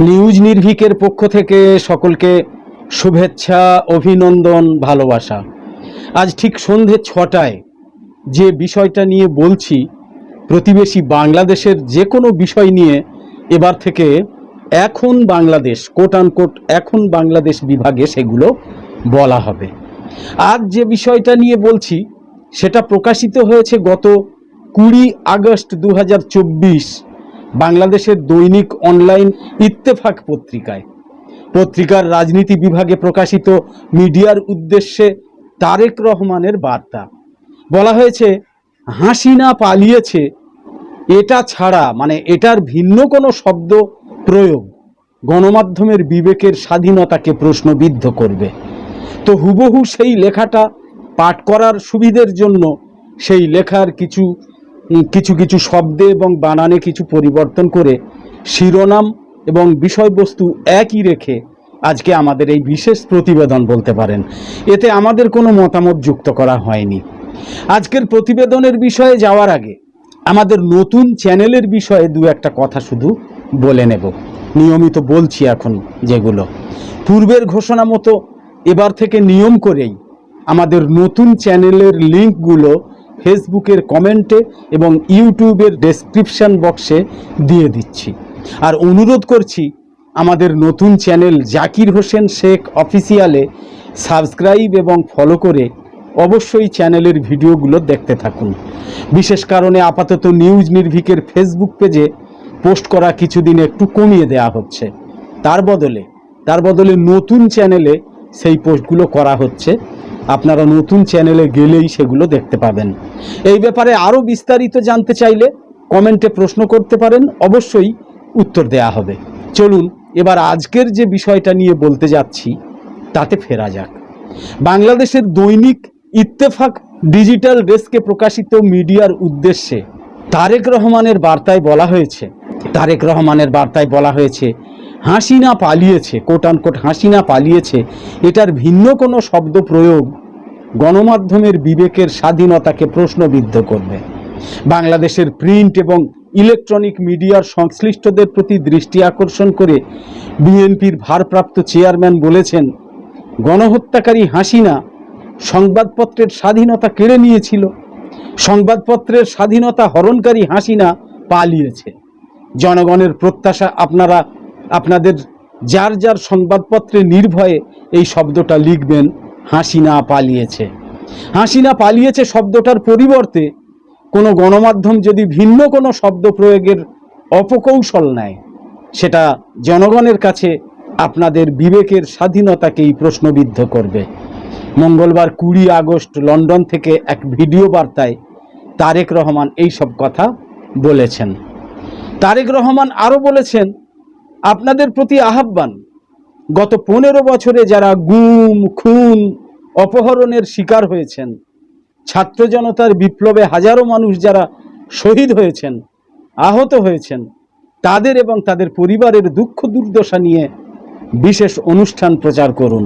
News নির্ভীকের পক্ষ থেকে সকলকে শুভেচ্ছা, অভিনন্দন, ভালোবাসা। আজ ঠিক সন্ধে ছটায় যে বিষয়টা নিয়ে বলছি, প্রতিবেশী বাংলাদেশের যে কোনো বিষয় নিয়ে, এবার থেকে এখন বাংলাদেশ কোট আনকোট এখন বাংলাদেশ বিভাগে সেগুলো বলা হবে। আজ যে বিষয়টা নিয়ে বলছি, সেটা প্রকাশিত হয়েছে গত কুড়ি আগস্ট দু হাজার চব্বিশ বাংলাদেশের দৈনিক অনলাইন ইত্তেফাক পত্রিকায়। পত্রিকার রাজনীতি বিভাগে প্রকাশিত মিডিয়ার উদ্দেশ্যে তারেক রহমানের বার্তা। বলা হয়েছে হাসিনা পালিয়েছে, এটা ছাড়া মানে এটার ভিন্ন কোনো শব্দ প্রয়োগ। গণমাধ্যমের বিবেকের স্বাধীনতাকে প্রশ্নবিদ্ধ করবে। তো হুবহু সেই লেখাটা পাঠ করার সুবিধের জন্য সেই লেখার কিছু কিছু কিছু শব্দে এবং বানানে কিছু পরিবর্তন করে শিরোনাম এবং বিষয়বস্তু একই রেখে আজকে আমাদের এই বিশেষ প্রতিবেদন বলতে পারেন। এতে আমাদের কোনো মতামত যুক্ত করা হয়নি। আজকের প্রতিবেদনের বিষয়ে যাওয়ার আগে আমাদের নতুন চ্যানেলের বিষয়ে দু একটা কথা শুধু বলে নেব। নিয়মিত বলছি এখন যেগুলো। পূর্বের ঘোষণা মতো এবার থেকে নিয়ম করেই আমাদের নতুন চ্যানেলের লিঙ্কগুলো ফেসবুকের কমেন্টে এবং ইউটিউবের ডেসক্রিপশন বক্সে দিয়ে দিচ্ছি। আর অনুরোধ করছি, আমাদের নতুন চ্যানেল জাকির হোসেন শেখ অফিসিয়ালে সাবস্ক্রাইব এবং ফলো করে অবশ্যই চ্যানেলের ভিডিওগুলো দেখতে থাকুন। বিশেষ কারণে আপাতত নিউজ নির্ভীকের ফেসবুক পেজে পোস্ট করা কিছুদিন একটু কমিয়ে দেওয়া হচ্ছে। তার বদলে তার বদলে নতুন চ্যানেলে সেই পোস্টগুলো করা হচ্ছে। আপনারা নতুন চ্যানেলে গেলেই সেগুলো দেখতে পাবেন। এই ব্যাপারে আরও বিস্তারিত জানতে চাইলে কমেন্টে প্রশ্ন করতে পারেন, অবশ্যই উত্তর দেয়া হবে। চলুন, এবার আজকের যে বিষয়টা নিয়ে বলতে যাচ্ছি, তাতে ফেরা যাক। বাংলাদেশের দৈনিক ইত্তেফাক ডিজিটাল ডেস্কে প্রকাশিত মিডিয়ার উদ্দেশ্যে তারেক রহমানের বার্তায় বলা হয়েছে, তারেক রহমানের বার্তায় বলা হয়েছে হাসিনা পালিয়েছে কোট আনকোট হাসিনা পালিয়েছে, এটার ভিন্ন কোনো শব্দ প্রয়োগ গণমাধ্যমের বিবেকের স্বাধীনতাকে প্রশ্নবিদ্ধ করবে। বাংলাদেশের প্রিন্ট এবং ইলেকট্রনিক মিডিয়ার সংশ্লিষ্টদের প্রতি দৃষ্টি আকর্ষণ করে বিএনপির ভারপ্রাপ্ত চেয়ারম্যান বলেছেন, গণহত্যাকারী হাসিনা সংবাদপত্রের স্বাধীনতা কেড়ে নিয়েছিল, সংবাদপত্রের স্বাধীনতা হরণকারী হাসিনা পালিয়েছে। জনগণের প্রত্যাশা আপনারা আপনাদের যার যার সংবাদপত্রে নির্ভয়ে এই শব্দটা লিখবেন, হাসিনা পালিয়েছে। হাসিনা পালিয়েছে শব্দটার পরিবর্তে কোনো গণমাধ্যম যদি ভিন্ন কোনো শব্দ প্রয়োগের অপকৌশল নেয়, সেটা জনগণের কাছে আপনাদের বিবেকের স্বাধীনতাকেই প্রশ্নবিদ্ধ করবে। মঙ্গলবার কুড়ি আগস্ট লন্ডন থেকে এক ভিডিও বার্তায় তারেক রহমান এই সব কথা বলেছেন। তারেক রহমান আরও বলেছেন আপনাদের প্রতি আহ্বান, গত পনেরো বছরে যারা গুম, খুন, অপহরণের শিকার হয়েছেন, ছাত্র জনতার বিপ্লবে হাজারো মানুষ যারা শহীদ হয়েছেন, আহত হয়েছেন, তাদের এবং তাদের পরিবারের দুঃখ দুর্দশা নিয়ে বিশেষ অনুষ্ঠান প্রচার করুন।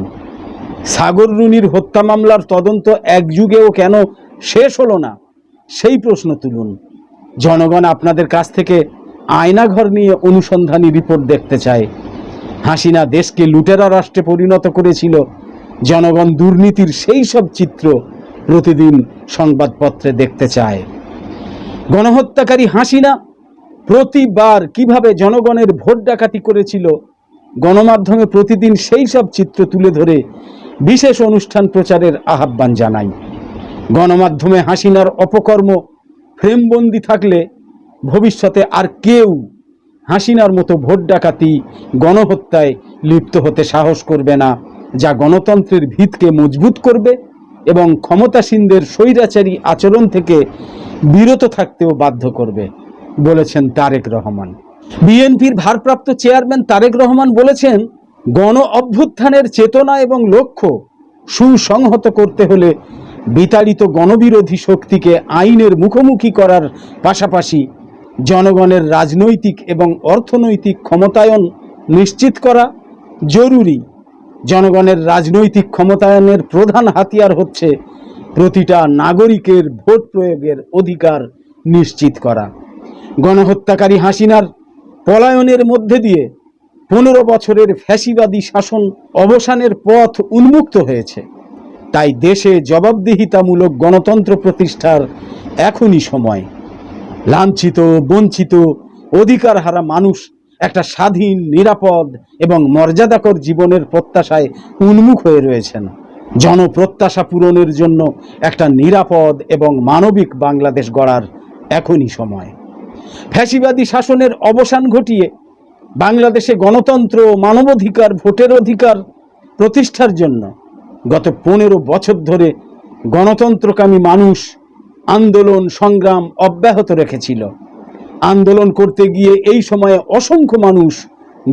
সাগর রুনির হত্যা মামলার তদন্ত এক যুগেও কেন শেষ হলো না? সেই প্রশ্ন তুলুন। জনগণ আপনাদের কাছ থেকে আয়নাঘর নিয়ে অনুসন্ধানী রিপোর্ট দেখতে চায়। হাসিনা দেশকে লুটেরা রাষ্ট্রে পরিণত করেছিল। জনগণ দুর্নীতির সেই সব চিত্র প্রতিদিন সংবাদপত্রে দেখতে চায়। গণহত্যাকারী হাসিনা প্রতিবার কীভাবে জনগণের ভোট ডাকাতি করেছিল, গণমাধ্যমে প্রতিদিন সেই সব চিত্র তুলে ধরে বিশেষ অনুষ্ঠান প্রচারের আহ্বান জানাই গণমাধ্যমে হাসিনার অপকর্ম, ফ্রেমবন্দি থাকলে ভবিষ্যতে আর কেউ হাসিনার মতো ভোট ডাকাতি, গণহত্যায় লিপ্ত হতে সাহস করবে না, যা গণতন্ত্রের ভিতকে মজবুত করবে এবং ক্ষমতাসীনদের স্বৈরাচারী আচরণ থেকে বিরত থাকতেও বাধ্য করবে, বলেছেন তারেক রহমান। বিএনপির ভারপ্রাপ্ত চেয়ারম্যান তারেক রহমান বলেছেন, গণ অভ্যুত্থানের চেতনা এবং লক্ষ্য সুসংহত করতে হলে বিতাড়িত গণবিরোধী শক্তিকে আইনের মুখোমুখি করার পাশাপাশি জনগণের রাজনৈতিক এবং অর্থনৈতিক ক্ষমতায়ন নিশ্চিত করা জরুরি। জনগণের রাজনৈতিক ক্ষমতায়নের প্রধান হাতিয়ার হচ্ছে প্রতিটা নাগরিকের ভোট প্রয়োগের অধিকার নিশ্চিত করা। গণহত্যাকারী হাসিনার পলায়নের মধ্যে দিয়ে পনেরো বছরের ফ্যাসিবাদী শাসন অবসানের পথ উন্মুক্ত হয়েছে। তাই দেশে জবাবদিহিতামূলক গণতন্ত্র প্রতিষ্ঠার এখনই সময়। লাঞ্ছিত, বঞ্চিত অধিকার হারা মানুষ একটা স্বাধীন, নিরাপদ এবং মর্যাদাকর জীবনের প্রত্যাশায় উন্মুখ হয়ে রয়েছেন। জনপ্রত্যাশা পূরণের জন্য একটা নিরাপদ এবং মানবিক বাংলাদেশ গড়ার এখনই সময়। ফ্যাসিবাদী শাসনের অবসান ঘটিয়ে বাংলাদেশে গণতন্ত্র মানবাধিকার, ভোটের অধিকার প্রতিষ্ঠার জন্য গত পনেরো বছর ধরে গণতন্ত্রকামী মানুষ আন্দোলন, সংগ্রাম অব্যাহত রেখেছিল। আন্দোলন করতে গিয়ে এই সময়ে অসংখ্য মানুষ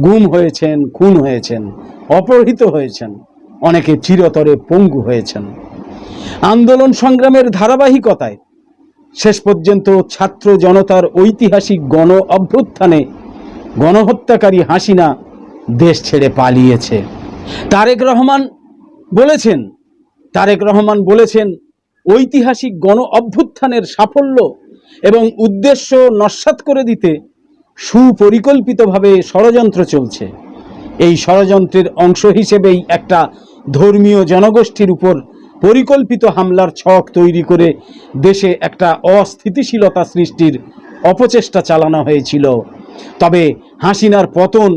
গুম হয়েছেন, খুন হয়েছেন, অপহৃত হয়েছেন, অনেকে চিরতরে পঙ্গু হয়েছেন। আন্দোলন সংগ্রামের ধারাবাহিকতায় শেষ পর্যন্ত ছাত্র জনতার ঐতিহাসিক গণ অভ্যুত্থানে গণহত্যাকারী হাসিনা দেশ ছেড়ে পালিয়েছে। তারেক রহমান বলেছেন, তারেক রহমান বলেছেন ঐতিহাসিক গণ অভ্যুত্থানের সাফল্য এবং উদ্দেশ্য নস্যাৎ করে দিতে সুপরিকল্পিতভাবে ষড়যন্ত্র চলছে। এই ষড়যন্ত্রের অংশ হিসেবেই একটা ধর্মীয় জনগোষ্ঠীর উপর পরিকল্পিত হামলার ছক তৈরি করে দেশে একটা অস্থিতিশীলতা সৃষ্টির অপচেষ্টা চালানো হয়েছিল। তবে হাসিনার পতন,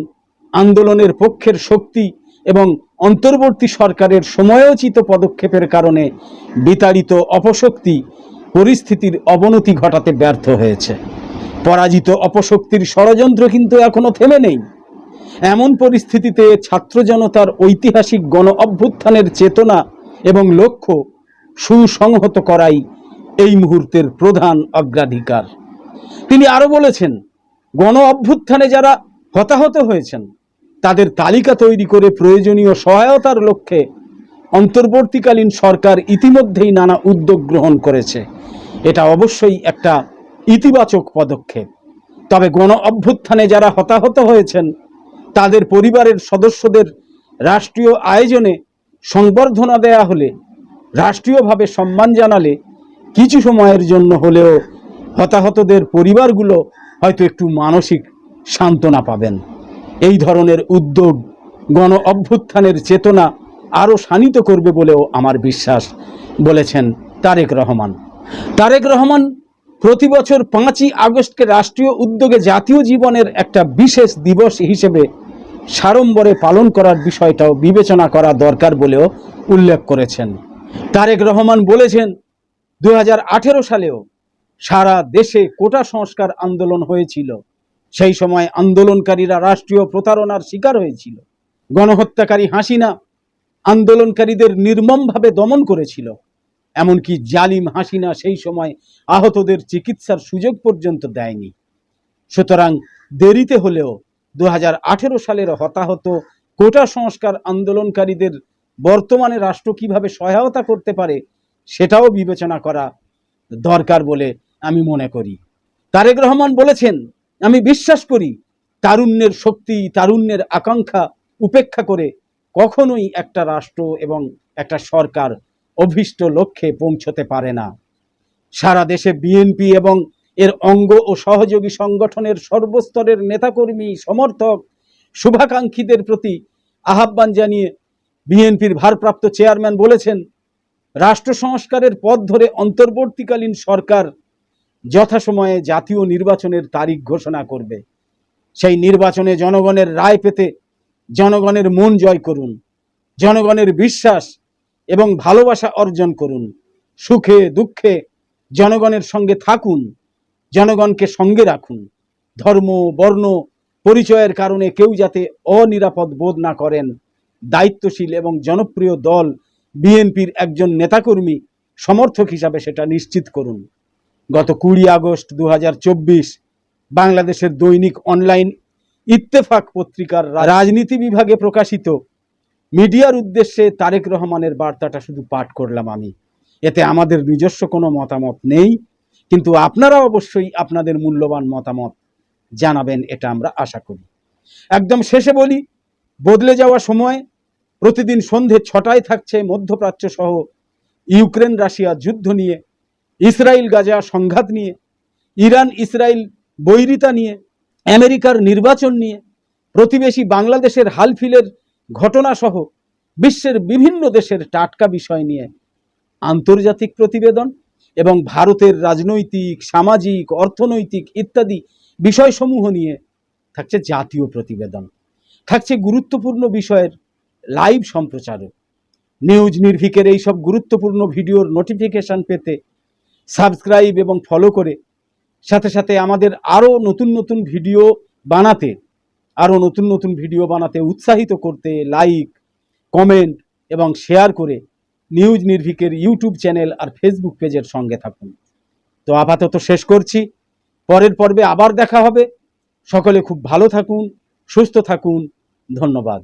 আন্দোলনের পক্ষের শক্তি এবং অন্তর্বর্তী সরকারের সময়োচিত পদক্ষেপের কারণে বিতাড়িত অপশক্তি পরিস্থিতির অবনতি ঘটাতে ব্যর্থ হয়েছে। পরাজিত অপশক্তির ষড়যন্ত্র কিন্তু এখনও থেমে নেই। এমন পরিস্থিতিতে ছাত্র জনতার ঐতিহাসিক গণ অভ্যুত্থানের চেতনা এবং লক্ষ্য সুসংহত করাই এই মুহূর্তের প্রধান অগ্রাধিকার। তিনি আরও বলেছেন, গণ অভ্যুত্থানে যারা হতাহত হয়েছেন তাদের তালিকা তৈরি করে প্রয়োজনীয় সহায়তার লক্ষ্যে অন্তর্বর্তীকালীন সরকার ইতিমধ্যেই নানা উদ্যোগ গ্রহণ করেছে। এটা অবশ্যই একটা ইতিবাচক পদক্ষেপ। তবে গণ অভ্যুত্থানে যারা হতাহত হয়েছেন, তাদের পরিবারের সদস্যদের রাষ্ট্রীয় আয়োজনে সংবর্ধনা দেয়া হলে, রাষ্ট্রীয়ভাবে সম্মান জানালে কিছু সময়ের জন্য হলেও হতাহতদের পরিবারগুলো হয়তো একটু মানসিক সান্ত্বনা পাবেন। এই ধরনের উদ্যোগ গণ অভ্যুত্থানের চেতনা আরও শানিত করবে বলেও আমার বিশ্বাস, বলেছেন তারেক রহমান। তারেক রহমান প্রতি বছর পাঁচই আগস্টকে রাষ্ট্রীয় উদ্যোগে জাতীয় জীবনের একটা বিশেষ দিবস হিসেবে সাড়ম্বরে পালন করার বিষয়টাও বিবেচনা করা দরকার বলেও উল্লেখ করেছেন। তারেক রহমান বলেছেন দু হাজার আঠেরো সালেও সারা দেশে কোটা সংস্কার আন্দোলন হয়েছিল। সেই সময় আন্দোলনকারীরা রাষ্ট্রীয় প্রতারণার শিকার হয়েছিল। গণহত্যাকারী হাসিনা আন্দোলনকারীদের নির্মমভাবে দমন করেছিল। এমনকি জালিম হাসিনা সেই সময় আহতদের চিকিৎসার সুযোগ পর্যন্ত দেয়নি। সুতরাং দেরিতে হলেও দু হাজার আঠেরো সালের হতাহত কোটা সংস্কার আন্দোলনকারীদের বর্তমানে রাষ্ট্র কীভাবে সহায়তা করতে পারে সেটাও বিবেচনা করা দরকার বলে আমি মনে করি। তারেক রহমান বলেছেন আমি বিশ্বাস করি তারুণ্যের শক্তি, তারুণ্যের আকাঙ্ক্ষা উপেক্ষা করে কখনোই একটা রাষ্ট্র এবং একটা সরকার অভীষ্ট লক্ষ্যে পৌঁছতে পারে না। সারা দেশে বিএনপি এবং এর অঙ্গ ও সহযোগী সংগঠনের সর্বস্তরের নেতাকর্মী, সমর্থক, শুভাকাঙ্ক্ষীদের প্রতি আহ্বান জানিয়ে বিএনপির ভারপ্রাপ্ত চেয়ারম্যান বলেছেন, রাষ্ট্র সংস্কারের পথ ধরে অন্তর্বর্তীকালীন সরকার যথাসময়ে জাতীয় নির্বাচনের তারিখ ঘোষণা করবে। সেই নির্বাচনে জনগণের রায় পেতে জনগণের মন জয় করুন, জনগণের বিশ্বাস এবং ভালোবাসা অর্জন করুন, সুখে, দুঃখে জনগণের সঙ্গে থাকুন, জনগণকে সঙ্গে রাখুন। ধর্ম, বর্ণ, পরিচয়ের কারণে কেউ যাতে অনিরাপদ বোধ না করেন, দায়িত্বশীল এবং জনপ্রিয় দল বিএনপির একজন নেতাকর্মী সমর্থক হিসাবে সেটা নিশ্চিত করুন। গত কুড়ি আগস্ট দু হাজার চব্বিশ বাংলাদেশের দৈনিক অনলাইন ইত্তেফাক পত্রিকার রাজনীতি বিভাগে প্রকাশিত মিডিয়ার উদ্দেশ্যে তারেক রহমানের বার্তাটা শুধু পাঠ করলাম আমি। এতে আমাদের নিজস্ব কোনো মতামত নেই, কিন্তু আপনারা অবশ্যই আপনাদের মূল্যবান মতামত জানাবেন, এটা আমরা আশা করি। একদম শেষে বলি, বদলে যাওয়া সময়, প্রতিদিন সন্ধে ছটায় থাকছে মধ্যপ্রাচ্য সহ ইউক্রেন রাশিয়া যুদ্ধ নিয়ে ইসরায়েল গাজা সংঘাত নিয়ে, ইরান ইসরায়েল বৈরিতা নিয়ে, আমেরিকার নির্বাচন নিয়ে, প্রতিবেশী বাংলাদেশের হালফিলের ঘটনাসহ বিশ্বের বিভিন্ন দেশের টাটকা বিষয় নিয়ে আন্তর্জাতিক প্রতিবেদন এবং ভারতের রাজনৈতিক, সামাজিক, অর্থনৈতিক ইত্যাদি বিষয়সমূহ নিয়ে থাকছে জাতীয় প্রতিবেদন। থাকছে গুরুত্বপূর্ণ বিষয়ের লাইভ সম্প্রচারও। নিউজ নির্ভিকের এইসব গুরুত্বপূর্ণ ভিডিওর নোটিফিকেশন পেতে সাবস্ক্রাইব এবং ফলো করে সাথে সাথে আমাদের আরও নতুন নতুন ভিডিও বানাতে, আরও নতুন নতুন ভিডিও বানাতে উৎসাহিত করতে লাইক কমেন্ট এবং শেয়ার করে নিউজ নির্ভিকের ইউটিউব চ্যানেল আর ফেসবুক পেজের সঙ্গে থাকুন। তো আপাতত শেষ করছি। পরের পর্বে আবার দেখা হবে। সকলে খুব ভালো থাকুন, সুস্থ থাকুন। ধন্যবাদ।